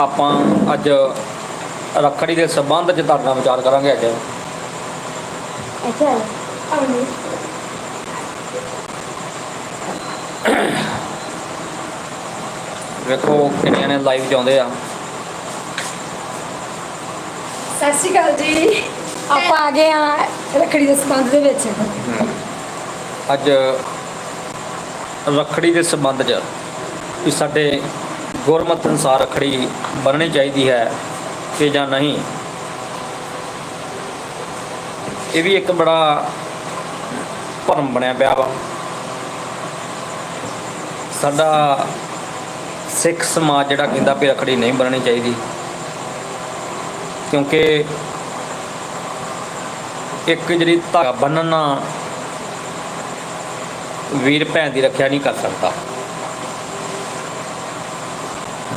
ਆਪਾਂ ਅੱਜ ਰੱਖੜੀ ਦੇ ਸੰਬੰਧ 'ਚ ਤੁਹਾਡੇ ਨਾਲ ਵਿਚਾਰ ਕਰਾਂਗੇ ਅੱਜ। ਅੱਛਾ। ਆਉਂਦੇ ਵੇਖੋ ਕਿੰਨੇ ਨੇ ਲਾਈਵ ਆਉਂਦੇ ਆ। ਸਤਿ ਸ਼੍ਰੀ ਅਕਾਲ ਜੀ। ਆਪਾਂ ਆ ਗਏ ਆ ਰੱਖੜੀ ਦੇ ਸੰਬੰਧ ਦੇ ਵਿੱਚ। ਅੱਜ ਰੱਖੜੀ ਦੇ ਸੰਬੰਧ 'ਚ ਵੀ ਸਾਡੇ ਗੁਰਮਤ ਅਨੁਸਾਰ ਰੱਖੜੀ ਬਣਨੀ ਚਾਹੀਦੀ ਹੈ ਕਿ ਜਾਂ ਨਹੀਂ? ਇਹ ਵੀ ਇੱਕ ਬੜਾ ਭਰਮ ਬਣਿਆ ਪਿਆ ਵਾ। ਸਾਡਾ ਸਿੱਖ ਸਮਾਜ ਜਿਹੜਾ ਕਹਿੰਦਾ ਵੀ ਰੱਖੜੀ ਨਹੀਂ ਬਣਨੀ ਚਾਹੀਦੀ। ਕਿਉਂਕਿ ਇੱਕ ਜਿਹੜੀ ਧਾਗਾ ਬੰਨਣਾ ਵੀਰ ਭੈਣ ਦੀ ਰੱਖਿਆ ਨਹੀਂ ਕਰ ਸਕਦਾ।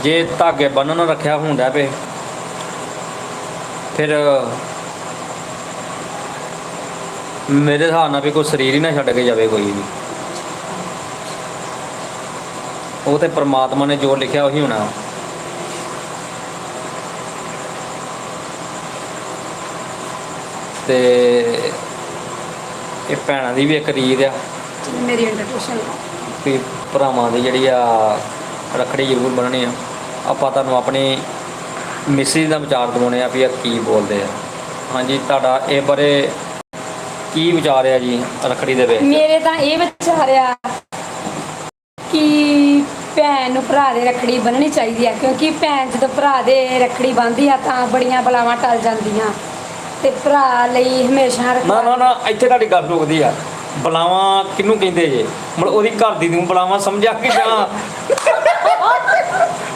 ਜੇ ਧਾਗੇ ਬੰਨਣ ਰੱਖਿਆ ਹੁੰਦਾ ਪਏ ਫਿਰ ਮੇਰੇ ਹਿਸਾਬ ਨਾਲ ਵੀ ਕੋਈ ਸਰੀਰ ਹੀ ਨਾ ਛੱਡ ਕੇ ਜਾਵੇ ਕੋਈ ਵੀ। ਉਹ ਤੇ ਪ੍ਰਮਾਤਮਾ ਨੇ ਜੋ ਲਿਖਿਆ ਉਹੀ ਹੋਣਾ। ਤੇ ਇਹ ਭੈਣਾਂ ਦੀ ਵੀ ਇੱਕ ਰੀਤ ਆ। ਮੇਰੀ ਇੰਟਰਪ੍ਰੀਟੇਸ਼ਨ ਵੀ ਭਰਾਵਾਂ ਦੀ ਜਿਹੜੀ ਆ ਰੱਖੜੀ ਜ਼ਰੂਰ ਬੰਨਣੀ ਆ। ਆਪਾਂ ਤੁਹਾਨੂੰ ਆਪਣੀ ਮਿਸਿਸ ਦਾ ਵਿਚਾਰ ਦਿਵਾਉਣੇ ਆ ਵੀ ਇਹ ਕੀ ਬੋਲਦੇ ਆ। ਹਾਂਜੀ ਤੁਹਾਡਾ ਇਹ ਬਾਰੇ ਕੀ ਵਿਚਾਰ ਆ ਜੀ ਰੱਖੜੀ ਦੇ ਵਿੱਚ? ਮੇਰੇ ਤਾਂ ਇਹ ਵਿਚਾਰ ਆ ਕਿ ਭੈਣ ਨੂੰ ਭਰਾ ਦੇ ਰੱਖੜੀ ਬੰਨਣੀ ਚਾਹੀਦੀ ਆ ਕਿਉਂਕਿ ਭੈਣ ਜਦੋਂ ਭਰਾ ਦੇ ਰੱਖੜੀ ਬੰਨ੍ਹਦੀ ਆ ਤਾਂ ਬੜੀਆਂ ਬਲਾਵਾਂ ਟਲ ਜਾਂਦੀਆਂ ਤੇ ਭਰਾ ਲਈ ਹਮੇਸ਼ਾ ਨਾ ਨਾ ਨਾ ਇੱਥੇ ਤੁਹਾਡੀ ਗੱਲ ਰੁਕਦੀ ਆ। ਬੁਲਾਵਾਂ ਕਿਹਨੂੰ ਕਹਿੰਦੇ ਜੇ? ਮਤਲਬ ਉਹਦੀ ਘਰ ਦੀ ਨੂੰ ਬੁਲਾਵਾਂ ਸਮਝਿਆ ਕਿ ਜਾਂ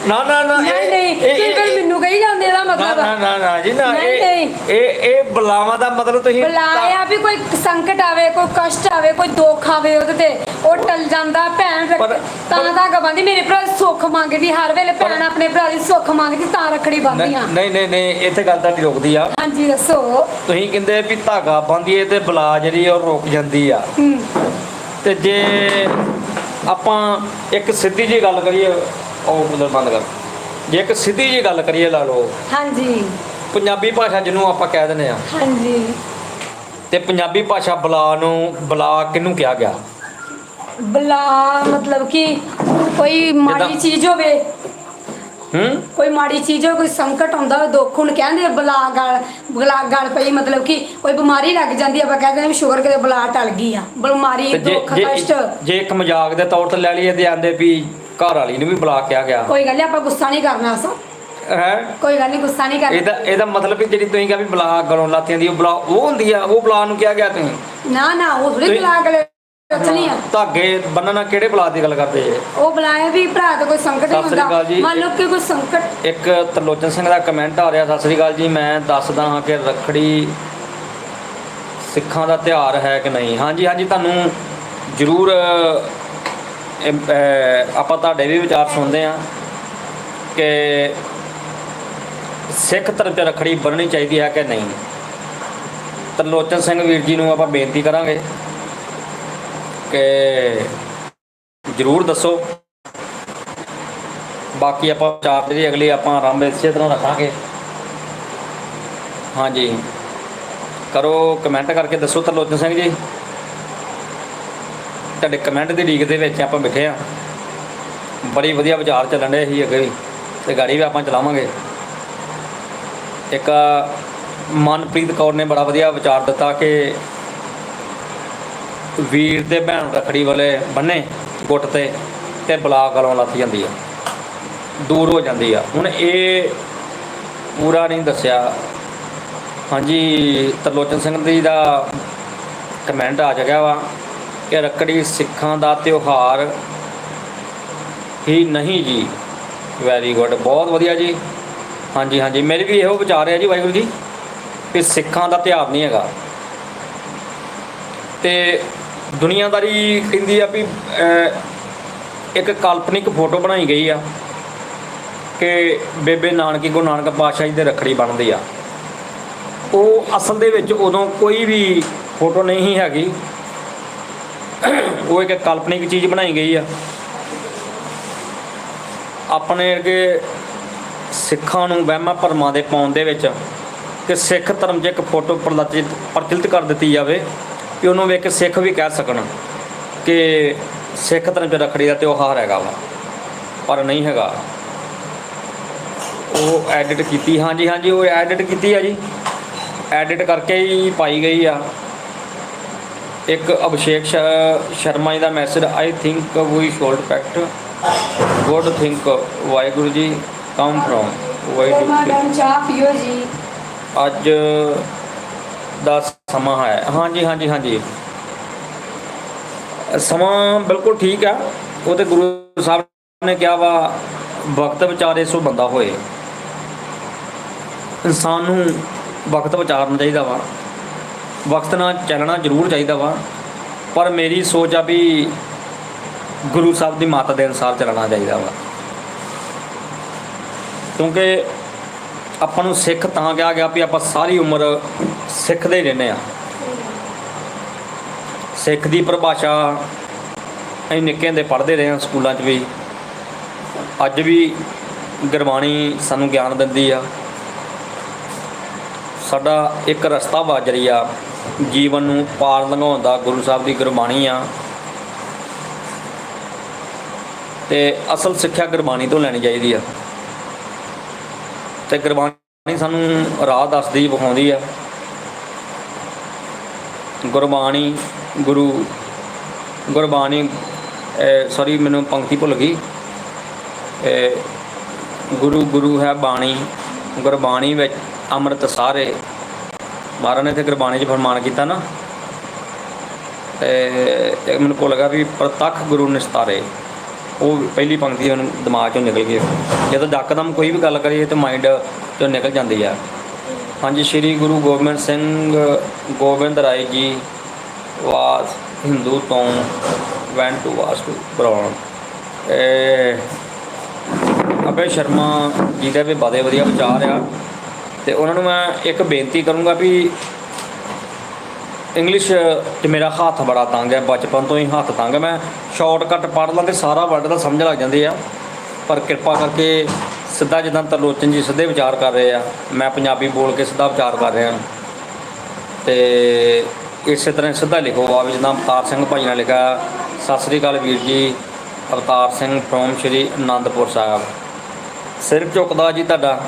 ਨਾ ਨਾ ਨਾ ਨਹੀਂ ਨਹੀਂ ਤੁਸੀਂ ਕੋਈ ਮੈਨੂੰ ਕਹੀ ਜਾਂਦੇ ਇਹਦਾ ਨਾ ਮਤਲਬ। ਨਾ ਨਾ ਨਾ ਜੀ ਨਾ ਨਹੀਂ, ਇਹ ਨਹੀਂ। ਇਹ ਇਹ ਬੁਲਾਵਾਂ ਦਾ ਮਤਲਬ ਤੁਸੀਂ ਬੁਲਾਇਆ ਵੀ ਕੋਈ ਸੰਕਟ ਆਵੇ ਕੋਈ ਕਸ਼ਟ ਆਵੇ ਕੋਈ ਦੁੱਖ ਆਵੇ ਉਹਦੇ ਤੇ। ਉਹ ਟਲ ਜਾਂਦਾ ਭੈਣ ਰੱਖ- ਪਰ- ਤਾਂ ਪਰ- ਤਾਂ ਗਵਾਂਦੀ ਮੇਰੇ ਭਰਾ ਦੀ ਸੁੱਖ ਮੰਗਦੀ ਹਰ ਵੇਲੇ ਭੈਣ ਪਰ- ਆਪਣੇ ਭਰਾ ਦੀ ਸੁੱਖ ਮੰਗਦੀ ਤਾਂ ਰੱਖੜੀ ਬੰਨ੍ਹਦੀਆਂ ਨਹੀਂ ਨਹੀਂ ਨਹੀਂ ਇੱਥੇ ਗੱਲ ਤੁਹਾਡੀ ਰੁਕਦੀ ਆ। ਹਾਂਜੀ ਦੱਸੋ। ਤੁਸੀਂ ਕਹਿੰਦੇ ਵੀ ਧਾਗਾ ਬੰਦੀਏ ਤੇ ਬਲਾ ਜਿਹੜੀ ਉਹ ਰੁਕ ਜਾਂਦੀ ਆ। ਹੂੰ। ਤੇ ਜੇ ਆਪਾਂ ਇੱਕ ਸਿੱਧੀ ਜੀ ਗੱਲ ਕਰੀਏ ਉਹ ਕੂਲਰ ਬੰਦ ਕਰ। ਜੇ ਇੱਕ ਸਿੱਧੀ ਜੀ ਗੱਲ ਕਰੀਏ ਲਾ ਲਓ। ਹਾਂਜੀ। ਪੰਜਾਬੀ ਭਾਸ਼ਾ ਜਿਹਨੂੰ ਆਪਾਂ ਕਹਿ ਦਿੰਦੇ ਆ ਹਾਂਜੀ। ਤੇ ਪੰਜਾਬੀ ਭਾਸ਼ਾ ਬਲਾ ਨੂੰ ਬਲਾ ਕਿਹਨੂੰ ਕਿਹਾ ਗਿਆ? ਬਲਾ ਮਤਲਬ ਕਿ ਕੋਈ ਮਾੜੀ ਜਿੱਦਾਂ- ਚੀਜ਼ ਹੋਵੇ। ਹੂੰ? ਕੋਈ ਮਾੜੀ ਚੀਜ਼ ਹੋਵੇ ਕੋਈ ਸੰਕਟ ਆਉਂਦਾ ਹੋਵੇ ਦੁੱਖ ਹੁਣ ਕਹਿੰਦੇ ਆ ਬਲਾ ਗਲ ਬਲਾ ਗਲ ਪਈ ਮਤਲਬ ਕਿ ਕੋਈ ਬਿਮਾਰੀ ਲੱਗ ਜਾਂਦੀ ਆ ਆਪਾਂ ਕਹਿੰਦੇ ਆ ਸ਼ੂਗਰ ਕਿਤੇ ਬਲਾ ਟਲ ਗਈ ਆ। ਬਿਮਾਰੀ ਤੇ ਜੇ ਦੁੱਖ ਜੇ ਕਸ਼ਟ। ਜੇ ਇੱਕ ਮਜ਼ਾਕ ਦੇ ਤੌਰ ਤੇ ਲੈ ਲਈਏ ਤੇ ਆਂਦੇ ਵੀ ਘਰ ਵਾਲੀ ਨੂੰ ਵੀ ਬਲਾ ਕਿਹਾ ਗਿਆ। ਕੋਈ ਗੱਲ ਨੀ ਆਪਾਂ ਗੁੱਸਾ ਨਹੀਂ ਕਰਨਾ ਸੋ ਹੈ? ਕੋਈ ਗੱਲ ਨਹੀਂ ਗੁੱਸਾ ਨਹੀਂ ਕਰਨਾ। ਇਹਦਾ ਇਹਦਾ ਮਤਲਬ ਵੀ ਜਿਹੜੀ ਤੁਸੀਂ ਕਿਹਾ ਵੀ ਬਲਾ ਗਲੋਂ ਲਾਤੀਆਂ ਦੀ ਉਹ ਬਲਾ ਉਹ ਹੁੰਦੀ ਆ ਉਹ ਬਲਾ ਨੂੰ ਕਿਹਾ ਗਿਆ ਤੁਸੀਂ? ਨਾ ਨਾ ਉਹ ਥੋੜੀ ਬਲਾ ਗਲੇ ਚਲੀ ਆ। ਧਾਗੇ ਬੰਨਣਾ ਕਿਹੜੇ ਬਲਾ ਦੀ ਗੱਲ ਕਰਦੇ ਜੇ? ਉਹ ਬੁਲਾਇਆ ਵੀ ਭਰਾ ਤੇ ਕੋਈ ਸੰਕਟ ਨਹੀਂ ਸਤਿ ਸ੍ਰੀ ਅਕਾਲ ਹੁੰਦਾ ਜੀ। ਮੰਨ ਲਓ ਕਿ ਕੋਈ ਸੰਕਟ ਇੱਕ ਤਰਲੋਚਨ ਸਿੰਘ ਦਾ ਕਮੈਂਟ ਆ ਰਿਹਾ ਸਤਿ ਸ੍ਰੀ ਅਕਾਲ ਜੀ ਮੈਂ ਦੱਸਦਾ ਹਾਂ ਕਿ ਰੱਖੜੀ ਸਿੱਖਾਂ ਦਾ ਤਿਉਹਾਰ ਹੈ ਕਿ ਨਹੀਂ? ਹਾਂਜੀ ਹਾਂਜੀ ਤੁਹਾਨੂੰ ਜ਼ਰੂਰ ਆਪਾਂ ਤੁਹਾਡੇ ਵੀ ਵਿਚਾਰ ਸੁਣਦੇ ਹਾਂ ਕਿ ਸਿੱਖ ਧਰਮ 'ਚ ਰੱਖੜੀ ਬੰਨਣੀ ਚਾਹੀਦੀ ਹੈ ਕਿ ਨਹੀਂ? ਤਰਲੋਚਨ ਸਿੰਘ ਵੀਰ ਜੀ ਨੂੰ ਆਪਾਂ ਬੇਨਤੀ ਕਰਾਂਗੇ ਕਿ ਜ਼ਰੂਰ ਦੱਸੋ। ਬਾਕੀ ਆਪਾਂ ਚਾਰ ਜਿਹੜੀ ਅਗਲੀ ਆਪਾਂ ਆਰੰਭ ਇਸੇ ਤਰ੍ਹਾਂ ਰੱਖਾਂਗੇ। ਹਾਂਜੀ। ਕਰੋ ਕਮੈਂਟ ਕਰਕੇ ਦੱਸੋ ਤਰਲੋਚਨ ਸਿੰਘ ਜੀ। ਤੁਹਾਡੇ ਕਮੈਂਟ ਦੀ ਲੀਕ ਦੇ ਵਿੱਚ ਆਪਾਂ ਬੈਠੇ ਆ ਬੜੀ ਵਧੀਆ ਵਿਚਾਰ ਚੱਲਣ ਦੇ ਸੀ ਅੱਗੇ ਵੀ, ਤੇ ਗਾੜੀ ਵੀ ਆਪਾਂ ਚਲਾਵਾਂਗੇ। ਇੱਕ, ਮਨਪ੍ਰੀਤ ਕੌਰ ਨੇ ਬੜਾ ਵਧੀਆ ਵਿਚਾਰ ਦਿੱਤਾ ਕਿ ਵੀਰ ਦੇ ਭੈਣ ਰਖੜੀ ਵਾਲੇ ਬੰਨੇ ਗੁੱਟ ਤੇ ਤੇ ਬਲਾਕ ਗਲੋਂ ਲੱਥ ਜਾਂਦੀ ਆ। ਦੂਰ ਹੋ ਜਾਂਦੀ ਆ। ਹੁਣ ਇਹ ਪੂਰਾ ਨਹੀਂ ਦੱਸਿਆ। ਹਾਂਜੀ, ਤਰਲੋਚਨ ਸਿੰਘ ਜੀ ਦਾ ਕਮੈਂਟ ਆ ਚੁੱਕਿਆ ਵਾ। ਕਿ ਰੱਖੜੀ ਸਿੱਖਾਂ ਦਾ ਤਿਉਹਾਰ ਹੀ ਨਹੀਂ ਜੀ। ਵੈਰੀ ਗੁੱਡ ਬਹੁਤ ਵਧੀਆ ਜੀ। ਹਾਂਜੀ ਹਾਂਜੀ। ਮੇਰੇ ਵੀ ਇਹੋ ਵਿਚਾਰ ਹੈ ਜੀ ਵਾਹਿਗੁਰੂ ਜੀ, ਕਿ ਸਿੱਖਾਂ ਦਾ ਤਿਉਹਾਰ ਨਹੀਂ ਹੈਗਾ। ਤੇ ਦੁਨੀਆਦਾਰੀ ਕਹਿੰਦੀ ਆ ਵੀ ਇੱਕ ਕਾਲਪਨਿਕ ਫੋਟੋ ਬਣਾਈ ਗਈ ਆ, ਕਿ ਬੇਬੇ ਨਾਨਕੀ ਗੁਰੂ ਨਾਨਕ ਪਾਤਸ਼ਾਹ ਜੀ ਦੇ ਰੱਖੜੀ ਬਣਦੀ ਆ। ਉਹ ਅਸਲ ਦੇ ਵਿੱਚ ਉਦੋਂ ਕੋਈ ਵੀ ਫੋਟੋ ਨਹੀਂ ਹੈਗੀ। ਉਹ ਇੱਕ ਕਾਲਪਨਿਕ ਚੀਜ਼ ਬਣਾਈ ਗਈ ਆ। ਆਪਣੇ ਅੱਗੇ ਸਿੱਖਾਂ ਨੂੰ ਵਹਿਮਾਂ ਭਰਮਾਂ ਦੇ ਪਾਉਣ ਦੇ ਵਿੱਚ ਕਿ ਸਿੱਖ ਧਰਮ 'ਚ ਇੱਕ ਫੋਟੋ ਪ੍ਰਲਚਿਤ ਪ੍ਰਚਲਿਤ ਕਰ ਦਿੱਤੀ ਜਾਵੇ ਕਿ ਉਹਨੂੰ ਵੇਖ ਕੇ ਸਿੱਖ ਵੀ ਕਹਿ ਸਕਣ ਕਿ ਸਿੱਖ ਧਰਮ 'ਚ ਰੱਖੜੀ ਦਾ ਤਿਉਹਾਰ ਹੈਗਾ ਵਾ, ਪਰ ਨਹੀਂ ਹੈਗਾ। ਉਹ ਐਡਿਟ ਕੀਤੀ, ਹਾਂਜੀ ਹਾਂਜੀ, ਉਹ ਐਡਿਟ ਕੀਤੀ ਆ ਜੀ। ਐਡਿਟ ਕਰਕੇ ਹੀ ਪਾਈ ਗਈ ਆ। ਇੱਕ ਅਭਿਸ਼ੇਕ ਸ਼ਰਮਾ ਜੀ ਦਾ message I think we should fact good think Waheguru ji? Come from Waheguru ਚਾਹ ਪੀਓ ਜੀ। ਅੱਜ ਦਾ ਸਮਾਂ ਹੈ। ਹਾਂਜੀ ਹਾਂਜੀ ਹਾਂਜੀ। ਸਮਾਂ ਬਿਲਕੁਲ ਠੀਕ ਆ। ਉਹ ਤੇ ਗੁਰੂ ਸਾਹਿਬ ਨੇ ਕਿਹਾ ਵਾ ਵਕਤ ਵਿਚਾਰੇ ਸੋ ਬੰਦਾ ਹੋਏ। ਇਨਸਾਨ ਨੂੰ ਵਕਤ ਵਿਚਾਰਨਾ ਚਾਹੀਦਾ ਵਾ। ਵਕਤ ਨਾਲ ਚੱਲਣਾ ਜ਼ਰੂਰ ਚਾਹੀਦਾ ਵਾ, ਪਰ ਮੇਰੀ ਸੋਚ ਆ ਵੀ ਗੁਰੂ ਸਾਹਿਬ ਦੀ ਮਾਤਾ ਦੇ ਅਨੁਸਾਰ ਚੱਲਣਾ ਚਾਹੀਦਾ ਵਾ। ਕਿਉਂਕਿ ਆਪਾਂ ਨੂੰ ਸਿੱਖ ਤਾਂ ਕਿਹਾ ਗਿਆ ਵੀ ਆਪਾਂ ਸਾਰੀ ਉਮਰ ਸਿੱਖਦੇ ਹੀ ਰਹਿੰਦੇ ਆ। ਸਿੱਖ ਦੀ ਪਰਿਭਾਸ਼ਾ ਅਸੀਂ ਨਿੱਕੇ ਹੁੰਦੇ ਪੜ੍ਹਦੇ ਰਹੇ ਹਾਂ ਸਕੂਲਾਂ 'ਚ ਵੀ। ਅੱਜ ਵੀ ਗੁਰਬਾਣੀ ਸਾਨੂੰ ਗਿਆਨ ਦਿੰਦੀ ਆ। ਸਾਡਾ ਇੱਕ ਰਸਤਾ ਵੱਜ ਰਹੀ ਆ ਜੀਵਨ ਨੂੰ ਪਾਰ ਲੰਘਾਉਣ ਦਾ ਗੁਰੂ ਸਾਹਿਬ ਦੀ ਗੁਰਬਾਣੀ ਆ। ਤੇ ਅਸਲ ਸਿੱਖਿਆ ਗੁਰਬਾਣੀ ਤੋਂ ਲੈਣੀ ਚਾਹੀਦੀ ਆ। ਤੇ ਗੁਰਬਾਣੀ ਸਾਨੂੰ ਰਾਹ ਦੱਸਦੀ, ਵਿਖਾਉਂਦੀ ਆ। ਗੁਰਬਾਣੀ, ਗੁਰੂ, ਗੁਰਬਾਣੀ ਸੌਰੀ ਮੈਨੂੰ ਪੰਕਤੀ ਭੁੱਲ ਗਈ। ਗੁਰੂ ਗੁਰੂ ਹੈ ਬਾਣੀ। ਗੁਰਬਾਣੀ ਵਿੱਚ ਅੰਮ੍ਰਿਤ ਸਾਰੇ। ਮਹਾਰਾਜ ਨੇ ਤੇ ਗੁਰਬਾਣੀ 'ਚ ਫਰਮਾਨ ਕੀਤਾ ਨਾ। ਤੇ ਇੱਕ ਮੈਨੂੰ ਭੁੱਲ ਗਿਆ ਵੀ ਪ੍ਰਤੱਖ ਗੁਰੂ ਨਿਸਤਾਰੇ, ਉਹ ਪਹਿਲੀ ਪੰਕਤੀ ਉਹਨੂੰ ਦਿਮਾਗ 'ਚੋਂ ਨਿਕਲ ਗਈ। ਜਦੋਂ ਡੱਕਦਮ ਕੋਈ ਵੀ ਗੱਲ ਕਰੀਏ ਤੇ ਮਾਈਂਡ 'ਚੋਂ ਨਿਕਲ ਜਾਂਦੀ ਆ। ਹਾਂਜੀ, ਸ੍ਰੀ ਗੁਰੂ ਗੋਬਿੰਦ ਸਿੰਘ, ਗੋਬਿੰਦ ਰਾਏ ਜੀ, ਵਾਸ ਹਿੰਦੂ ਤੋਂ went to was to brown. ਅਬੇ Sharma ji ਦਾ ਵੀ ਬੜੇ ਵਧੀਆ ਵਿਚਾਰ ਆ। ਤੇ ਉਹਨਾਂ ਨੂੰ ਮੈਂ ਇੱਕ ਬੇਨਤੀ ਕਰੂੰਗਾ ਵੀ ਇੰਗਲਿਸ਼ ਤੇ ਮੇਰਾ ਹੱਥ ਬੜਾ ਤੰਗ ਹੈ, ਬਚਪਨ ਤੋਂ ਹੀ ਹੱਥ ਤੰਗ ਹੈ। ਮੈਂ ਸ਼ਾਰਟਕਟ ਪੜ੍ਹ ਲਾਂ ਤੇ ਸਾਰਾ ਵਰਡ ਦਾ ਸਮਝ ਲੱਗ ਜਾਂਦੇ ਆ। ਪਰ ਕਿਰਪਾ ਕਰਕੇ ਸਿੱਧਾ ਜਿੱਦਾਂ ਤਰਲੋਚਨ ਜੀ ਸਿੱਧੇ ਵਿਚਾਰ ਕਰ ਰਹੇ ਆ, ਮੈਂ ਪੰਜਾਬੀ ਬੋਲ ਕੇ ਸਿੱਧਾ ਵਿਚਾਰ ਕਰ ਰਿਹਾ। ਤੇ ਇਸੇ ਤਰ੍ਹਾਂ ਸਿੱਧਾ ਲਿਖੋ ਆ ਵੀ ਜਿੱਦਾਂ ਅਵਤਾਰ ਸਿੰਘ ਭਾਈ ਨੇ ਲਿਖਿਆ, ਸਤਿ ਸ੍ਰੀ ਅਕਾਲ ਵੀਰ ਜੀ, ਅਵਤਾਰ ਸਿੰਘ ਫਰੋਮ ਸ਼੍ਰੀ ਅਨੰਦਪੁਰ ਸਾਹਿਬ। ਸਿਰ ਝੁਕਦਾ ਜੀ ਤੁਹਾਡਾ।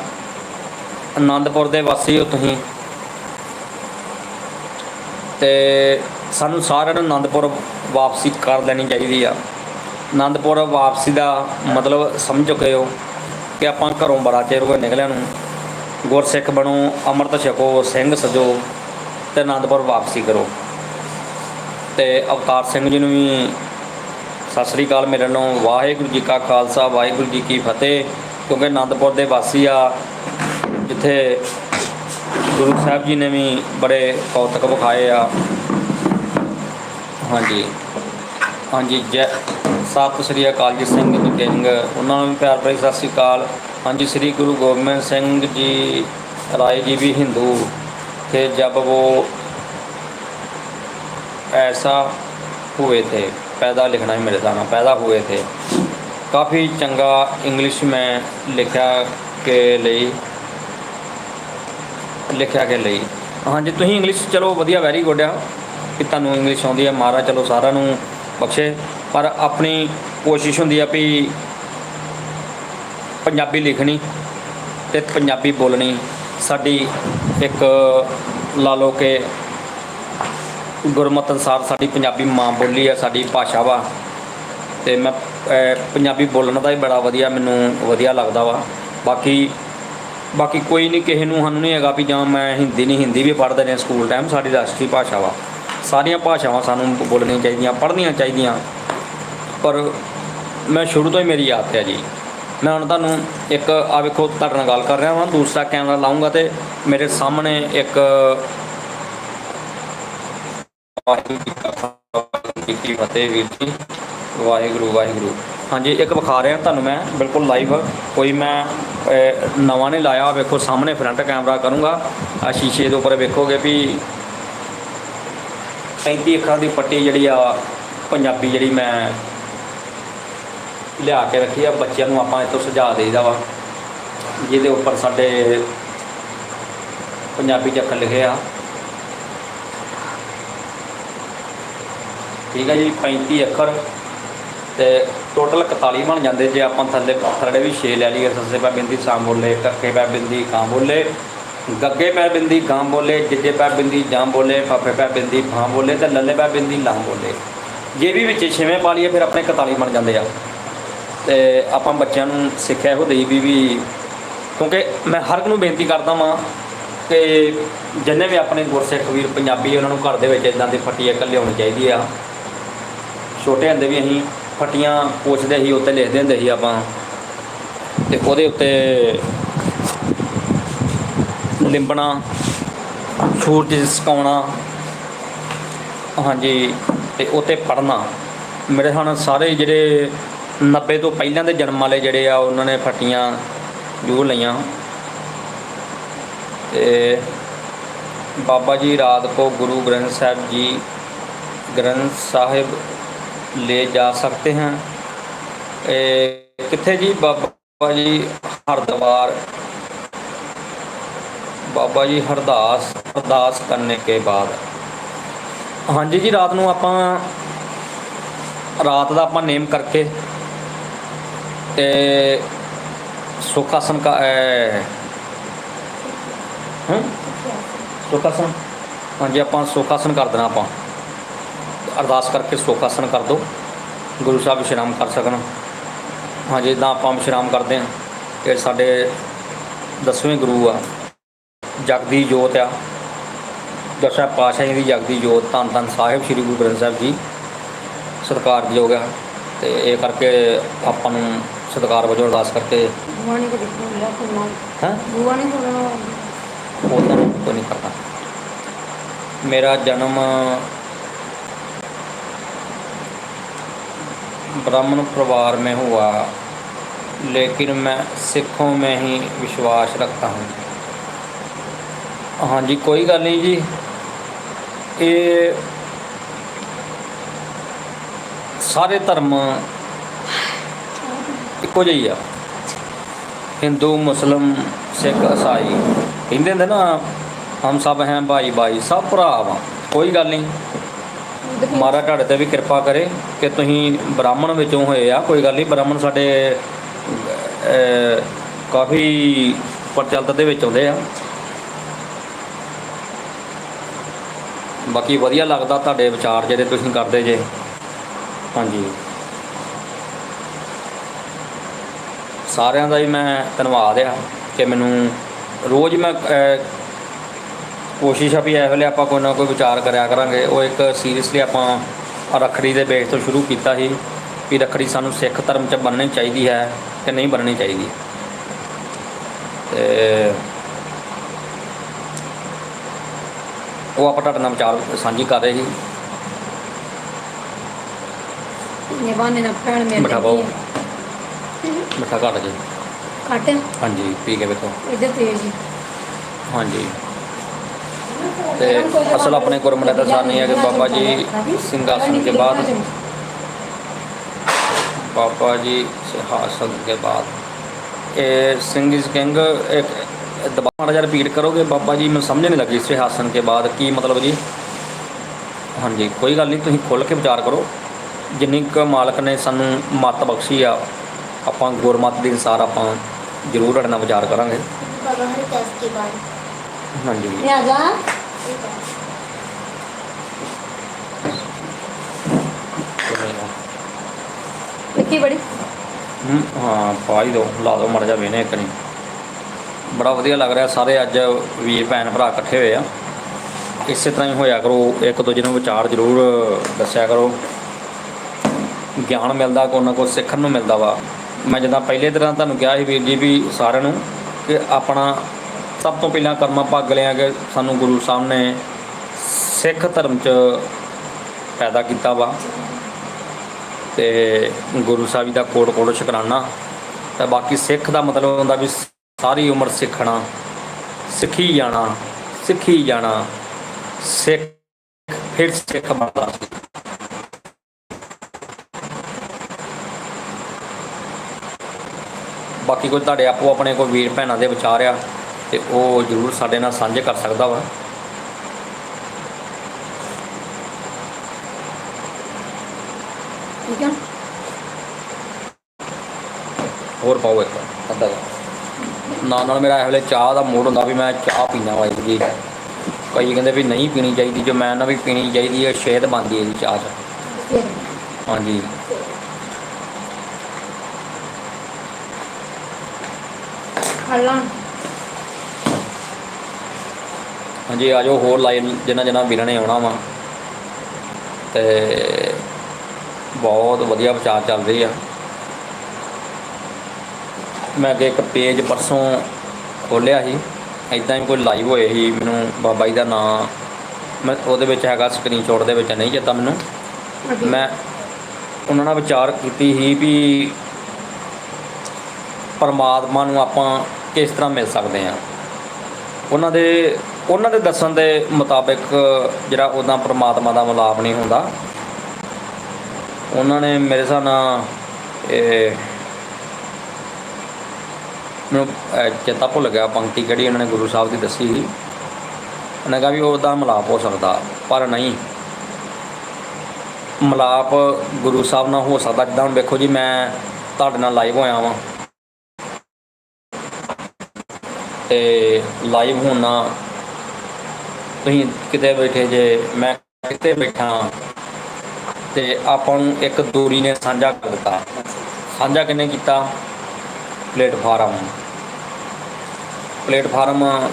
ਆਨੰਦਪੁਰ ਦੇ ਵਾਸੀ ਹੋ ਤੁਸੀਂ। ਤੇ ਸਾਨੂੰ ਸਾਰਿਆਂ ਨੂੰ ਆਨੰਦਪੁਰ ਵਾਪਸੀ ਕਰ ਲੈਣੀ ਚਾਹੀਦੀ ਆ। ਆਨੰਦਪੁਰ ਵਾਪਸੀ ਦਾ ਮਤਲਬ ਸਮਝ ਚੁੱਕੇ ਹੋ ਕਿ ਆਪਾਂ ਘਰੋਂ ਬੜਾ ਚਿਰ ਹੋ ਗਿਆ ਨਿਕਲਿਆ ਨੂੰ। ਗੁਰਸਿੱਖ ਬਣੋ, ਅੰਮ੍ਰਿਤ ਛਕੋ, ਸਿੰਘ ਸਜੋ ਤੇ ਆਨੰਦਪੁਰ ਵਾਪਸੀ ਕਰੋ। ਤੇ ਅਵਤਾਰ ਸਿੰਘ ਜੀ ਨੂੰ ਵੀ ਸਤਿ ਸ੍ਰੀ ਅਕਾਲ ਮੇਰੇ ਨੂੰ ਵਾਹਿਗੁਰੂ ਜੀ ਕਾ ਖਾਲਸਾ, ਵਾਹਿਗੁਰੂ ਜੀ ਕੀ ਫਤਿਹ। ਕਿਉਂਕਿ ਆਨੰਦਪੁਰ ਦੇ ਵਾਸੀ ਆ ਜਿੱਥੇ ਗੁਰੂ ਸਾਹਿਬ ਜੀ ਨੇ ਵੀ ਬੜੇ ਕੌਤਕ ਵਿਖਾਏ ਆ ਹਾਂਜੀ ਹਾਂਜੀ ਜੈ ਸਤਿ ਸ੍ਰੀ ਅਕਾਲ ਜੀ ਸਿੰਘ ਜੀ ਕਿੰਗ ਉਹਨਾਂ ਨੂੰ ਵੀ ਪਿਆਰ ਭਰੀ ਸਤਿ ਸ੍ਰੀ ਅਕਾਲ ਹਾਂਜੀ ਸ੍ਰੀ ਗੁਰੂ ਗੋਬਿੰਦ ਸਿੰਘ ਜੀ ਰਾਏ ਜੀ ਵੀ ਹਿੰਦੂ थे जब वो ऐसा हुए थे पैदा लिखना ही मेरे सामने पैदा हुए थे काफ़ी चंगा इंग्लिश में लिखा के ਲਈ ਲਿਖਿਆ ਕੇ ਲਈ। ਹਾਂਜੀ, ਤੁਸੀਂ ਇੰਗਲਿਸ਼ ਚਲੋ ਵਧੀਆ ਵੈਰੀ ਗੁੱਡ ਆ। ਕਿ ਤੁਹਾਨੂੰ ਇੰਗਲਿਸ਼ ਆਉਂਦੀ ਹੈ ਮਹਾਰਾਜ ਚਲੋ ਸਾਰਿਆਂ ਨੂੰ ਬਖਸ਼ੇ। ਪਰ ਆਪਣੀ ਕੋਸ਼ਿਸ਼ ਹੁੰਦੀ ਆ ਵੀ ਪੰਜਾਬੀ ਲਿਖਣੀ ਤੇ ਪੰਜਾਬੀ ਬੋਲਣੀ। ਸਾਡੀ ਇੱਕ ਲਾ ਲਓ ਕਿ ਗੁਰਮਤਿ ਅਨੁਸਾਰ ਸਾਡੀ ਪੰਜਾਬੀ ਮਾਂ ਬੋਲੀ ਆ, ਸਾਡੀ ਭਾਸ਼ਾ ਵਾ। ਤੇ ਮੈਂ ਪੰਜਾਬੀ ਬੋਲਣ ਦਾ ਹੀ ਬੜਾ ਵਧੀਆ ਮੈਨੂੰ ਵਧੀਆ ਲੱਗਦਾ ਵਾ। ਬਾਕੀ ਬਾਕੀ ਕੋਈ ਨਹੀਂ ਕਿਸੇ ਨੂੰ ਸਾਨੂੰ ਨਹੀਂ ਹੈਗਾ ਵੀ ਜਾਂ ਮੈਂ ਹਿੰਦੀ ਨਹੀਂ ਹਿੰਦੀ ਵੀ ਪੜ੍ਹਦੇ ਨੇ ਸਕੂਲ ਟਾਈਮ ਸਾਡੀ ਰਾਸ਼ਟਰੀ ਭਾਸ਼ਾ ਵਾ। ਸਾਰੀਆਂ ਭਾਸ਼ਾਵਾਂ ਸਾਨੂੰ ਬੋਲਣੀਆਂ ਚਾਹੀਦੀਆਂ, ਪੜ੍ਹਨੀਆਂ ਚਾਹੀਦੀਆਂ। ਪਰ ਮੈਂ ਸ਼ੁਰੂ ਤੋਂ ਹੀ ਮੇਰੀ ਆਦਤ ਹੈ ਜੀ। ਮੈਂ ਹੁਣ ਤੁਹਾਨੂੰ ਇੱਕ ਆ ਵੇਖੋ, ਤੁਹਾਡੇ ਨਾਲ ਗੱਲ ਕਰ ਰਿਹਾ ਹਾਂ ਦੂਸਰਾ ਕੈਮਰਾ ਲਾਉਂਗਾ ਤੇ ਮੇਰੇ ਸਾਹਮਣੇ ਇੱਕ ਵਾਹਿਗੁਰੂ ਜੀ ਕਾ ਵਾਹਿਗੁਰੂ। ਕੀ ਫਤਿਹ ਵੀਰ ਜੀ ਵਾਹਿਗੁਰੂ ਵਾਹਿਗੁਰੂ ਹਾਂਜੀ, ਇੱਕ ਵਿਖਾ ਰਿਹਾ ਤੁਹਾਨੂੰ ਮੈਂ, ਬਿਲਕੁਲ ਲਾਈਵ ਕੋਈ ਮੈਂ ਨਵਾਂ ਨੇ ਲਾਇਆ, ਵੇਖੋ ਸਾਹਮਣੇ ਫਰੰਟ ਕੈਮਰਾ ਕਰੂੰਗਾ। ਆ ਸ਼ੀਸ਼ੇ ਦੇ ਉੱਪਰ ਵੇਖੋਗੇ ਵੀ 35 ਅੱਖਰਾਂ ਦੀ ਪੱਟੀ ਜਿਹੜੀ ਆ, ਪੰਜਾਬੀ ਜਿਹੜੀ ਮੈਂ ਲਿਆ ਕੇ ਰੱਖੀ ਆ, ਬੱਚਿਆਂ ਨੂੰ ਆਪਾਂ ਇਤੋਂ ਸੁਝਾਅ ਦੇਈਦਾ ਵਾ। ਜਿਹਦੇ ਉੱਪਰ ਸਾਡੇ ਪੰਜਾਬੀ ਚ ਅੱਖਰ ਲਿਖੇ ਆ। ਠੀਕ ਹੈ ਜੀ 35 ਅੱਖਰ। ਤੇ ਟੋਟਲ 41 ਬਣ ਜਾਂਦੇ ਜੇ ਆਪਾਂ ਥੱਲੇ ਥੱਲੇ ਵੀ 6 ਲੈ ਲਈਏ ਸੱਸੇ ਪੈ ਬਿੰਦੀ ਸਾਂ ਬੋਲੇ, ਕੱਕੇ ਪੈ ਬਿੰਦੀ ਕਾਂ ਬੋਲੇ, ਗੱਗੇ ਪੈ ਬਿੰਦੀ, ਗਾਂ ਬੋਲੇ, ਜਿੱਜੇ ਪੈ ਬਿੰਦੀ, ਜਾਂ ਬੋਲੇ, ਫੱਫੇ ਪੈ ਬਿੰਦੀ, ਫਾਂ ਬੋਲੇ ਤੇ ਲੱਲੇ ਪੈ ਬਿੰਦੀ ਲਾਂ ਬੋਲੇ। ਜੇ ਵੀ ਵਿੱਚ ਛੇਵੇਂ ਪਾ ਲਈਏ, ਫਿਰ ਆਪਣੇ 41 ਬਣ ਜਾਂਦੇ ਆ। ਤੇ ਆਪਾਂ ਬੱਚਿਆਂ ਨੂੰ ਸਿੱਖਿਆ ਇਹੋ ਦੇਈ ਵੀ ਵੀ ਕਿਉਂਕਿ ਮੈਂ ਹਰ ਇੱਕ ਨੂੰ ਬੇਨਤੀ ਕਰਦਾ ਵਾਂ ਕਿ ਜਿੰਨੇ ਵੀ ਆਪਣੇ ਗੁਰਸਿੱਖ ਵੀਰ, ਪੰਜਾਬੀ ਉਹਨਾਂ ਨੂੰ ਘਰ ਦੇ ਵਿੱਚ ਇਦਾਂ ਦੀ ਫੱਟੀ ਇੱਕ ਲਿਆਉਣੀ ਚਾਹੀਦੀ ਆ। ਛੋਟੇ ਹੁੰਦੇ ਵੀ ਅਸੀਂ ਫਟੀਆਂ ਪੁੱਛਦੇ ਸੀ, ਉੱਤੇ ਲਿਖਦੇ ਹੁੰਦੇ ਸੀ ਆਪਾਂ। ਤੇ ਉਹਦੇ ਉੱਤੇ ਲਿੰਬਣਾ, ਸੂਰਜ ਸਕਾਉਣਾ, ਹਾਂਜੀ, ਤੇ ਉੱਤੇ ਪੜਨਾ ਮੇਰੇ ਹਣ ਸਾਰੇ ਜਿਹੜੇ 90 ਤੋਂ ਪਹਿਲਾਂ ਦੇ ਜਨਮ ਵਾਲੇ ਜਿਹੜੇ ਆ, ਉਹਨਾਂ ਨੇ ਫਟੀਆਂ ਜੂ ਲਈਆਂ। ਤੇ ਬਾਬਾ ਜੀ ਰਾਤ ਕੋ ਗੁਰੂ ਗ੍ਰੰਥ ਸਾਹਿਬ ਜੀ, ਗ੍ਰੰਥ ਸਾਹਿਬ ले जा सकते हैं ਇਹ ਕਿੱਥੇ ਜੀ ਬਾਬਾ ਜੀ ਹਰਦਵਾਰ ਬਾਬਾ ਜੀ ਹਰਦਾਸ ਅਰਦਾਸ ਕਰਨੇ ਕੇ ਬਾਅਦ ਹਾਂਜੀ ਜੀ ਰਾਤ ਨੂੰ ਆਪਾਂ ਰਾਤ ਦਾ ਆਪਾਂ ਨੇਮ ਕਰਕੇ ਤੇ ਸੁਖ ਆਸਨ ਕਾ ਹਾਂ ਸੁਖ ਆਸਨ ਹਾਂਜੀ ਆਪਾਂ ਸੁਖ ਆਸਨ ਕਰ ਦੇਣਾ ਆਪਾਂ ਅਰਦਾਸ ਕਰਕੇ ਸੁਖ ਆਸਣ ਕਰ ਦਿਓ। ਗੁਰੂ ਸਾਹਿਬ ਵਿਸ਼ਰਾਮ ਕਰ ਸਕਣ। ਹਾਂ ਜਿੱਦਾਂ ਆਪਾਂ ਵਿਸ਼ਰਾਮ ਕਰਦੇ ਹਾਂ। ਇਹ ਸਾਡੇ 10ਵੇਂ ਗੁਰੂ ਆ। ਜਗਦੀ ਜੋਤ ਆ। ਦਸਾਂ ਪਾਸ਼ਾਹੀ ਦੀ ਜਗਦੀ ਜੋਤ ਧੰਨ ਧੰਨ ਸਾਹਿਬ ਸ੍ਰੀ ਗੁਰੂ ਗ੍ਰੰਥ ਸਾਹਿਬ ਜੀ। ਸਤਿਕਾਰਯੋਗ ਆ। ਤੇ ਇਹ ਕਰਕੇ ਆਪਾਂ ਨੂੰ ਸਤਿਕਾਰ ਵਜੋਂ ਅਰਦਾਸ ਕਰਕੇ ਗੁਆਣੀ ਕੋਈ ਨਹੀਂ ਕਰਦਾ। ਮੇਰਾ ਜਨਮ ब्राह्मण परिवार में हुआ लेकिन मैं सिखों में ही विश्वास रखता हूँ हाँ जी कोई गल नहीं जी ये ਸਾਰੇ ਧਰਮ ਇੱਕੋ ਜਿਹੇ ਹੀ ਆ ਹਿੰਦੂ ਮੁਸਲਮ ਸਿੱਖ ਈਸਾਈ ਕਹਿੰਦੇ ਹੁੰਦੇ ਨਾ ਹਮ ਸਭ ਹੈ ਭਾਈ ਭਾਈ ਸਭ ਭਰਾ ਵਾ ਕੋਈ ਗੱਲ ਨਹੀਂ ਮਹਾਰਾਜ ਤੁਹਾਡੇ ਤੇ ਵੀ ਕਿਰਪਾ ਕਰੇ ਕਿ ਤੁਸੀਂ ਬ੍ਰਾਹਮਣ ਵਿੱਚੋਂ ਹੋਏ ਆ, ਕੋਈ ਗੱਲ ਨਹੀਂ, ਬ੍ਰਾਹਮਣ ਸਾਡੇ ਕਾਫੀ ਪ੍ਰਚਲਿਤ ਦੇ ਵਿੱਚ ਆਉਂਦੇ ਆ। ਬਾਕੀ ਵਧੀਆ ਲੱਗਦਾ ਤੁਹਾਡੇ ਵਿਚਾਰ ਜਿਹੜੇ ਤੁਸੀਂ ਕਰਦੇ ਜੇ। ਹਾਂਜੀ। ਸਾਰਿਆਂ ਦਾ ਹੀ ਮੈਂ ਧੰਨਵਾਦ ਆ ਕਿ ਮੈਨੂੰ ਰੋਜ਼ ਮੈਂ ਕੋਸ਼ਿਸ਼ ਆ ਵੀ ਇਹ ਵੇਲੇ ਆਪਾਂ ਕੋਈ ਨਾ ਕੋਈ ਵਿਚਾਰ ਕਰਿਆ ਕਰਾਂਗੇ। ਉਹ ਇੱਕ ਸੀਰੀਅਸਲੀ ਆਪਾਂ ਰੱਖੜੀ ਦੇ ਬੇਸ ਤੋਂ ਸ਼ੁਰੂ ਕੀਤਾ ਸੀ ਵੀ ਰੱਖੜੀ ਸਾਨੂੰ ਸਿੱਖ ਧਰਮ 'ਚ ਬੰਨਣੀ ਚਾਹੀਦੀ ਹੈ ਕਿ ਨਹੀਂ ਬੰਨਣੀ ਚਾਹੀਦੀ। ਤੇ ਉਹ ਆਪਾਂ ਤੁਹਾਡੇ ਨਾਲ ਵਿਚਾਰ ਸਾਂਝੀ ਕਰ ਰਹੇ ਸੀ। ਬਾਨੇ ਨਾ ਭੈਣ ਮੇਰੇ ਮਿੱਠਾ ਪਾਓ। ਮਿੱਠਾ ਘੱਟ ਜੇ। ਕੱਟ ਹਾਂਜੀ ਪੀ ਕੇ ਵੇਖੋ। ਇੱਧਰ ਤੇਜ਼ ਜੀ। ਹਾਂਜੀ। ਤੇ ਅਸਲ ਆਪਣੇ ਗੁਰਮਤਿ ਦਾ ਸਾਨੀ ਹੈ ਕਿ ਬਾਬਾ ਜੀ ਸਿੰਘਾਸਨ ਕੇ ਬਾਅਦ बाबा जी सिंहासन के बाद ये सिंह इज किंग एक दोबारा जरा रिपीट करोगे बाबा जी मैं समझ नहीं लगी सिंहासन के बाद की मतलब जी ਹਾਂਜੀ ਕੋਈ ਗੱਲ ਨਹੀਂ ਤੁਸੀਂ ਖੁੱਲ ਕੇ ਵਿਚਾਰ ਕਰੋ ਜਿੰਨੀ ਕੁ ਮਾਲਕ ਨੇ ਸਾਨੂੰ ਮੱਤ ਬਖਸ਼ੀ ਆ ਆਪਾਂ ਗੁਰਮਤ ਦੇ ਅਨਸਾਰ ਆਪਾਂ ਜ਼ਰੂਰ ਤੁਹਾਡੇ ਨਾਲ ਵਿਚਾਰ ਕਰਾਂਗੇ बाबा हरदास के बाद ਹਾਂਜੀ। ਇਹ ਆ ਜਾ। ਨਿੱਕੀ ਬੜੀ। ਹਮ, ਹਾਂ ਪਾ ਹੀ ਦੋ ਲਾ ਦੋ ਮਰ ਜਾ ਵੇਨੇ ਇੱਕ ਨਹੀਂ ਬੜਾ ਵਧੀਆ ਲੱਗ ਰਿਹਾ ਸਾਰੇ ਅੱਜ ਵੀਰ ਭੈਣ ਭਰਾ ਇਕੱਠੇ ਹੋਏ ਆ। ਇਸੇ ਤਰ੍ਹਾਂ ਹੀ ਹੋਇਆ ਕਰੋ ਇੱਕ ਦੂਜੇ ਨੂੰ ਵਿਚਾਰ ਜ਼ਰੂਰ ਦੱਸਿਆ ਕਰੋ। ਗਿਆਨ ਮਿਲਦਾ ਕੋਈ ਨਾ ਕੋਈ ਸਿੱਖਣ ਨੂੰ ਮਿਲਦਾ ਵਾ। ਮੈਂ ਜਿੱਦਾਂ ਪਹਿਲੇ ਤਰ੍ਹਾਂ ਤੁਹਾਨੂੰ ਕਿਹਾ ਸੀ ਵੀਰ ਜੀ ਵੀ ਸਾਰਿਆਂ ਨੂੰ ਕਿ ਆਪਣਾ ਸਭ ਤੋਂ ਪਹਿਲਾਂ ਕਰਮਾ ਪੱਗ ਲਿਆ ਕਿ ਸਾਨੂੰ ਗੁਰੂ ਸਾਹਿਬ ਨੇ ਸਿੱਖ ਧਰਮ 'ਚ ਪੈਦਾ ਕੀਤਾ ਵਾ। ਤੇ ਗੁਰੂ ਸਾਹਿਬ ਜੀ ਦਾ ਕੋਟ ਕੋਟ ਸ਼ੁਕਰਾਨਾ। ਤੇ ਬਾਕੀ ਸਿੱਖ ਦਾ ਮਤਲਬ ਹੁੰਦਾ ਵੀ ਸਾਰੀ ਉਮਰ ਸਿੱਖਣਾ, ਸਿੱਖੀ ਜਾਣਾ ਸਿੱਖੀ ਜਾਣਾ, ਸਿੱਖ, ਫਿਰ ਸਿੱਖ ਬਣਦਾ ਬਾਕੀ ਕੋਈ ਤੁਹਾਡੇ ਆਪੋ ਆਪਣੇ ਕੋਈ ਵੀਰ ਭੈਣਾਂ ਦੇ ਵਿਚਾਰ ਆ। ਤੇ ਉਹ ਜ਼ਰੂਰ ਸਾਡੇ ਨਾਲ ਸਾਂਝੇ ਕਰ ਸਕਦਾ ਵਾ। ਠੀਕ ਹੈ ਹੋਰ ਪਾਓ ਇੱਕ। ਅੱਧਾ। ਨਾਲ ਨਾਲ ਮੇਰਾ ਇਹ ਵੇਲੇ ਚਾਹ ਦਾ ਮੂਡ ਹੁੰਦਾ ਵੀ ਮੈਂ ਚਾਹ ਪੀਣਾ ਵਾਈ ਜੀ ਕਈ ਕਹਿੰਦੇ ਵੀ ਨਹੀਂ ਪੀਣੀ ਚਾਹੀਦੀ ਜੋ ਮੈਂ ਨਾ ਵੀ ਪੀਣੀ ਚਾਹੀਦੀ ਹੈ ਸ਼ਹਿਦ ਬਣਦੀ ਹੈ ਇਹਦੀ ਚਾਹ 'ਚ। ਹਾਂਜੀ। ਹੱਲਾ ਹਾਂਜੀ ਆਜੋ ਹੋਰ ਲਾਈਨ ਜਿਨ੍ਹਾਂ ਜਿਨ੍ਹਾਂ ਵੀਰਾਂ ਨੇ ਆਉਣਾ ਵਾ। ਤੇ ਬਹੁਤ ਵਧੀਆ ਵਿਚਾਰ ਚੱਲ ਰਹੀ ਆ। ਮੈਂ ਅੱਗੇ ਇੱਕ ਪੇਜ ਪਰਸੋਂ ਖੋਲਿਆ ਸੀ। ਐਦਾਂ ਹੀ ਕੋਈ ਲਾਈਵ ਹੋਏ ਸੀ ਮੈਨੂੰ ਬਾਬਾ ਜੀ ਦਾ ਨਾਮ ਮੈਂ ਉਹਦੇ ਵਿੱਚ ਹੈਗਾ ਸਕਰੀਨਸ਼ਾਟ ਦੇ ਵਿੱਚ ਨਹੀਂ ਚੇਤਾ ਮੈਨੂੰ। ਮੈਂ ਉਹਨਾਂ ਨਾਲ ਵਿਚਾਰ ਕੀਤੀ ਸੀ ਵੀ ਪਰਮਾਤਮਾ ਨੂੰ ਆਪਾਂ ਕਿਸ ਤਰ੍ਹਾਂ ਮਿਲ ਸਕਦੇ ਹਾਂ ਉਹਨਾਂ ਦੇ ਉਹਨਾਂ ਦੇ ਦੱਸਣ ਦੇ ਮੁਤਾਬਿਕ ਜਿਹੜਾ ਉਹਦਾ ਪ੍ਰਮਾਤਮਾ ਦਾ ਮਿਲਾਪ ਨਹੀਂ ਹੁੰਦਾ। ਉਹਨਾਂ ਨੇ ਮੇਰੇ ਹਿਸਾਬ ਨਾਲ ਇਹ ਮੈਨੂੰ ਚੇਤਾ ਭੁੱਲ ਗਿਆ ਪੰਕਤੀ ਕਿਹੜੀ ਉਹਨਾਂ ਨੇ ਗੁਰੂ ਸਾਹਿਬ ਦੀ ਦੱਸੀ ਸੀ। ਉਹਨਾਂ ਕਿਹਾ ਵੀ ਉਹਦਾ ਮਿਲਾਪ ਹੋ ਸਕਦਾ, ਪਰ ਨਹੀਂ। ਮਿਲਾਪ ਗੁਰੂ ਸਾਹਿਬ ਨਾਲ ਹੋ ਸਕਦਾ, ਜਿੱਦਾਂ ਹੁਣ ਵੇਖੋ ਜੀ ਮੈਂ ਤੁਹਾਡੇ ਨਾਲ ਲਾਈਵ ਹੋਇਆ ਵਾਂ। ਤੇ ਲਾਈਵ ਹੋਣਾ ਤੁਸੀਂ ਕਿਤੇ ਬੈਠੇ ਜੇ ਮੈਂ ਕਿਤੇ ਬੈਠਾ ਤੇ ਆਪਾਂ ਨੂੰ ਇੱਕ ਦੂਰੀ ਨੇ ਸਾਂਝਾ ਕਰ ਦਿੱਤਾ। ਸਾਂਝਾ ਕਿਨੇ ਕੀਤਾ? ਪਲੇਟਫਾਰਮ। ਪਲੇਟਫਾਰਮ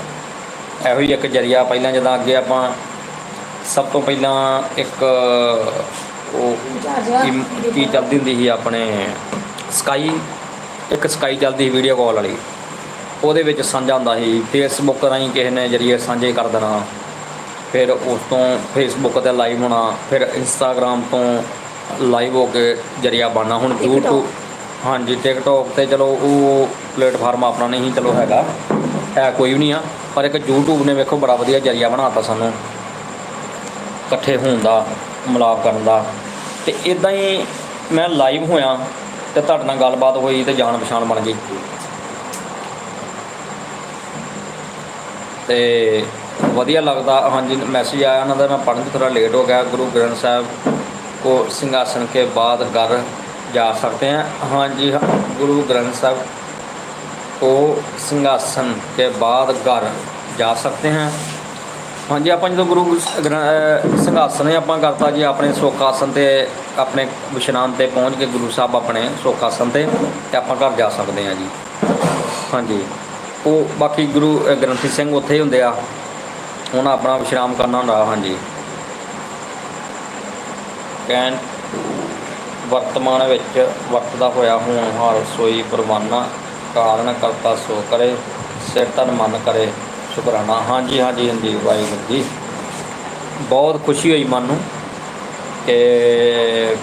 ਇਹੋ ਹੀ ਇੱਕ ਜਰੀਆ ਪਹਿਲਾਂ ਜਦੋਂ ਅੱਗੇ ਆਪਾਂ ਸਭ ਤੋਂ ਪਹਿਲਾਂ ਇੱਕ ਉਹ ਕੀ- ਚੱਲਦੀ ਹੁੰਦੀ ਸੀ ਆਪਣੇ ਸਕਾਈ ਇੱਕ ਸਕਾਈ ਚੱਲਦੀ ਸੀ ਵੀਡੀਓ ਕਾਲ ਵਾਲੀ। ਉਹਦੇ ਵਿੱਚ ਸਾਂਝਾ ਹੁੰਦਾ ਸੀ। ਫੇਸਬੁੱਕ ਰਾਹੀਂ ਕਿਸੇ ਨੇ ਜਰੀਏ ਸਾਂਝੇ ਕਰ ਦੇਣਾ। ਫਿਰ ਉਸ ਤੋਂ ਫੇਸਬੁੱਕ ਤੇ ਲਾਈਵ ਹੋਣਾ ਫਿਰ ਇੰਸਟਾਗ੍ਰam ਤੋਂ ਲਾਈਵ ਹੋ ਕੇ ਜਰੀਆ ਬਣਨਾ। ਹੁਣ TikTok? YouTube ਹਾਂਜੀ ਟਿਕਟੋਕ ਤੇ ਚਲੋ ਉਹ ਪਲੇਟਫਾਰਮ ਆਪਣਾ ਨਹੀਂ ਚਲੋ ਹੈਗਾ। ਹੈ ਕੋਈ ਵੀ ਨਹੀਂ ਆ ਪਰ ਇੱਕ YouTube ਨੇ ਵੇਖੋ ਬੜਾ ਵਧੀਆ ਜਰੀਆ ਬਣਾਤਾ ਸਾਨੂੰ। ਇਕੱਠੇ ਹੋਣ ਦਾ ਮਿਲਾਪ ਕਰਨ ਦਾ। ਤੇ ਇਦਾਂ ਹੀ ਮੈਂ ਲਾਈਵ ਹੋਇਆ ਤੇ ਤੁਹਾਡੇ ਨਾਲ ਗੱਲਬਾਤ ਹੋਈ ਤੇ ਜਾਣ ਪਛਾਣ ਬਣ ਗਈ। ਤੇ ਵਧੀਆ ਲੱਗਦਾ ਹਾਂਜੀ ਮੈਸੇਜ ਆਇਆ ਉਹਨਾਂ ਦਾ ਮੈਂ ਪੜ੍ਹਨ 'ਚ ਥੋੜਾ ਲੇਟ ਹੋ ਗਿਆ ਗੁਰੂ ਗ੍ਰੰਥ ਸਾਹਿਬ को सिंहासन के बाद घर जा सकते हैं हाँ जी हाँ गुरु ग्रंथ साहब को सिंहासन के बाद घर ਜਾ ਸਕਦੇ ਹਾਂ ਹਾਂਜੀ ਆਪਾਂ ਜਦੋਂ ਗੁਰੂ ਗ੍ਰੰ- ਅਹ ਸਿੰਘਾਸਨ ਹੀ ਆਪਾਂ ਕਰਤਾ ਜੀ ਆਪਣੇ ਸੁੱਖ ਆਸਨ ਤੇ ਆਪਣੇ ਵਿਸ਼ਰਾਮ ਤੇ ਪਹੁੰਚ ਕੇ ਗੁਰੂ ਸਾਹਿਬ ਆਪਣੇ ਸੁੱਖ ਆਸਨ ਤੇ ਤੇ ਆਪਾਂ ਘਰ ਜਾ ਸਕਦੇ ਹਾਂ ਜੀ ਹਾਂਜੀ ਉਹ ਬਾਕੀ ਗੁਰੂ ਅਹ ਗ੍ਰੰਥੀ ਸਿੰਘ ਉੱਥੇ ਹੀ ਹੁੰਦੇ ਆ ਹੁਣ ਆਪਣਾ ਵਿਸ਼ਰਾਮ ਕਰਨਾ ਹੁੰਦਾ, ਹਾਂਜੀ। ਕਹਿਣ ਵਰਤਮਾਨ ਵਿੱਚ ਵਰਤਦਾ ਹੋਇਆ ਹੋਣਹਾਰ ਸੋਈ ਪਰਵਾਨਾ ਕਾਰਨ ਕਰਤਾ ਸੋ ਕਰੇ, ਸਿਰ ਤਨ ਮਨ ਕਰੇ, ਸ਼ੁਕਰਾਨਾ। ਹਾਂਜੀ ਹਾਂਜੀ ਹਾਂਜੀ, ਵਾਹਿਗੁਰੂ ਜੀ। ਬਹੁਤ ਖੁਸ਼ੀ ਹੋਈ ਮਨ ਨੂੰ ਕਿ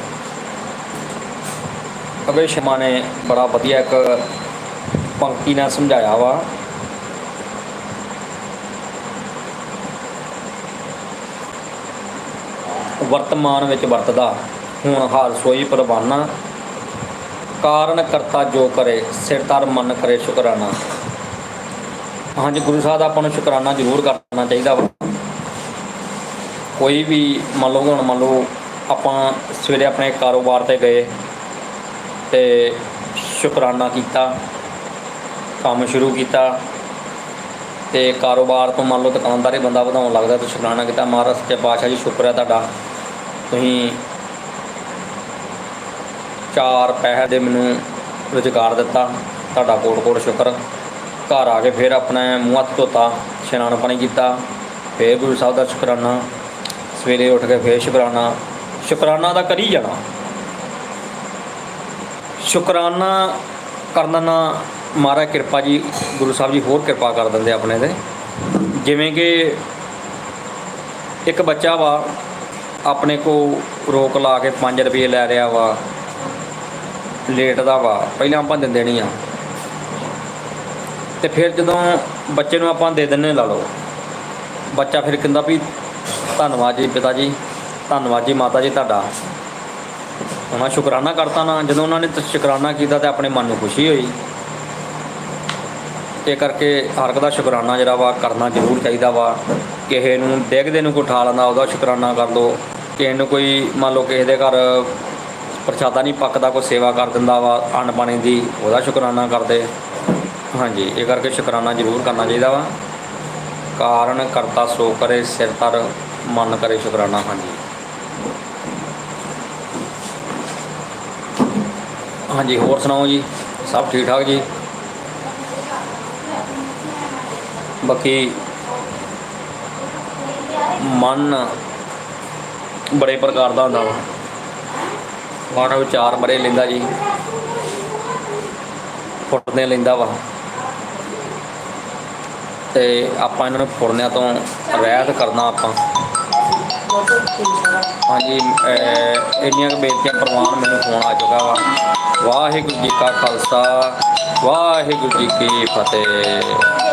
ਅਗੇ ਸ਼ਮਾ ਨੇ ਬੜਾ ਵਧੀਆ ਇੱਕ ਪੰਕਤੀ ਨਾਲ ਸਮਝਾਇਆ ਵਾ। ਵਰਤਮਾਨ ਵਿੱਚ ਵਰਤਦਾ। ਹੁਣ ਹਾਰ ਸੋਈ ਪਰਵਾਨਾ ਕਾਰਨ ਕਰਤਾ ਜੋ ਕਰੇ, ਸਿਰ ਤਰ ਮਨ ਕਰੇ, ਸ਼ੁਕਰਾਨਾ। ਹਾਂਜੀ, ਗੁਰੂ ਸਾਹਿਬ ਦਾ ਆਪਾਂ ਨੂੰ ਸ਼ੁਕਰਾਨਾ ਜ਼ਰੂਰ ਕਰਨਾ ਚਾਹੀਦਾ ਵਾ। ਕੋਈ ਵੀ ਮੰਨ ਲਓ, ਹੁਣ ਮੰਨ ਲਓ ਆਪਾਂ ਸਵੇਰੇ ਆਪਣੇ ਕਾਰੋਬਾਰ ਤੇ ਗਏ ਤੇ ਸ਼ੁਕਰਾਨਾ ਕੀਤਾ, ਕੰਮ ਸ਼ੁਰੂ ਕੀਤਾ ਤੇ ਕਾਰੋਬਾਰ ਤੋਂ ਮੰਨ ਲਓ ਦੁਕਾਨਦਾਰੀ ਬੰਦਾ ਵਧਾਉਣ ਲੱਗਦਾ ਤਾਂ ਸ਼ੁਕਰਾਨਾ ਕੀਤਾ, ਮਹਾਰਾਜ ਸੱਚੇ ਪਾਤਸ਼ਾਹ ਜੀ, ਸ਼ੁਕਰ ਹੈ ਤੁਹਾਡਾ। ਤੁਸੀਂ ਚਾਰ ਪੈਸੇ ਦੇ ਮੈਨੂੰ ਰੁਜ਼ਗਾਰ ਦਿੱਤਾ, ਤੁਹਾਡਾ ਕੋਟ ਕੋਟ ਸ਼ੁਕਰ। ਘਰ ਆ ਕੇ ਫਿਰ ਆਪਣਾ ਮੂੰਹ ਹੱਥ ਧੋਤਾ ਇਸ਼ਨਾਨ ਪਾਣੀ ਕੀਤਾ, ਫਿਰ ਗੁਰੂ ਸਾਹਿਬ ਦਾ ਸ਼ੁਕਰਾਨਾ। ਸਵੇਰੇ ਉੱਠ ਕੇ ਫਿਰ ਸ਼ੁਕਰਾਨਾ। ਸ਼ੁਕਰਾਨਾ ਦਾ ਕਰੀ ਜਾਣਾ। ਸ਼ੁਕਰਾਨਾ ਕਰਨ ਨਾਲ ਮਹਾਰਾਜ ਕਿਰਪਾ ਜੀ, ਗੁਰੂ ਸਾਹਿਬ ਜੀ ਹੋਰ ਕਿਰਪਾ ਕਰ ਦਿੰਦੇ ਆਪਣੇ ਤੇ। ਜਿਵੇਂ ਕਿ ਇੱਕ ਬੱਚਾ ਵਾ ਆਪਣੇ ਕੋ ਰੋਕ ਲਾ ਕੇ 5 ਰੁਪਏ ਲੈ ਰਿਹਾ ਵਾ ਲੇਟ ਦਾ ਵਾ, ਪਹਿਲਾਂ ਆਪਾਂ ਦਿੰਦੇ ਨਹੀਂ ਆ। ਤੇ ਫਿਰ ਜਦੋਂ ਬੱਚੇ ਨੂੰ ਆਪਾਂ ਦੇ ਦਿੰਨੇ ਲਾ ਲਓ। ਬੱਚਾ ਫਿਰ ਕਹਿੰਦਾ ਵੀ, ਧੰਨਵਾਦ ਜੀ ਪਿਤਾ ਜੀ, ਧੰਨਵਾਦ ਜੀ ਮਾਤਾ ਜੀ ਤੁਹਾਡਾ। ਉਹਨਾਂ ਸ਼ੁਕਰਾਨਾ ਕਰਤਾ ਨਾ, ਜਦੋਂ ਉਹਨਾਂ ਨੇ ਸ਼ੁਕਰਾਨਾ ਕੀਤਾ ਤੇ ਆਪਣੇ ਮਨ ਨੂੰ ਖੁਸ਼ੀ ਹੋਈ। ਇਹ ਕਰਕੇ ਹਰ ਇੱਕ ਦਾ ਸ਼ੁਕਰਾਨਾ ਜਿਹੜਾ ਵਾ ਕਰਨਾ ਜ਼ਰੂਰ ਚਾਹੀਦਾ ਵਾ। ਕਿਸੇ ਨੂੰ ਡਿੱਗਦੇ ਨੂੰ ਕੋਈ ਠਾ ਲੈਂਦਾ, ਉਹਦਾ ਸ਼ੁਕਰਾਨਾ ਕਰ ਲਓ। ਕਿਸੇ ਨੂੰ ਕੋਈ ਮੰਨ ਲਓ ਕਿਸੇ ਦੇ ਘਰ ਪ੍ਰਸ਼ਾਦਾ ਨਹੀਂ ਪੱਕਦਾ, ਕੋਈ ਸੇਵਾ ਕਰ ਦਿੰਦਾ ਵਾ ਅੰਨ ਪਾਣੀ ਦੀ, ਉਹਦਾ ਸ਼ੁਕਰਾਨਾ ਕਰਦੇ ਹਾਂਜੀ, ਇਹ ਕਰਕੇ ਸ਼ੁਕਰਾਨਾ ਜ਼ਰੂਰ ਕਰਨਾ ਚਾਹੀਦਾ ਵਾ। ਕਾਰਨ ਕਰਤਾ ਸੋ ਕਰੇ, ਸਿਰ ਤਰ ਮਨ ਕਰੇ ਸ਼ੁਕਰਾਨਾ, ਹਾਂਜੀ। ਹਾਂਜੀ, ਹੋਰ ਸੁਣਾਓ ਜੀ? ਸਭ ਠੀਕ ਠਾਕ ਜੀ? ਬਾਕੀ ਮਨ ਬੜੇ ਪ੍ਰਕਾਰ ਦਾ ਹੁੰਦਾ ਵਾ। ਮਨ ਵਿਚਾਰ ਬੜੇ ਲੈਂਦਾ ਜੀ। ਫੁੱਟਦੇ ਲੈਂਦਾ ਵਾ। ਤੇ ਆਪਾਂ ਇਹਨਾਂ ਨੂੰ ਫੁਰਨਿਆਂ ਤੋਂ ਰਹਿਤ ਕਰਨਾ ਆਪਾਂ। ਹਾਂਜੀ ਇੰਨੀਆਂ ਕੁ ਬੇਨਤੀਆਂ ਪ੍ਰਵਾਨ ਮੈਨੂੰ ਫੋਨ ਆ ਚੁੱਕਾ ਵਾ। ਵਾਹਿਗੁਰੂ ਜੀ ਕਾ ਖਾਲਸਾ, ਵਾਹਿਗੁਰੂ ਜੀ ਕੀ ਫਤਿਹ।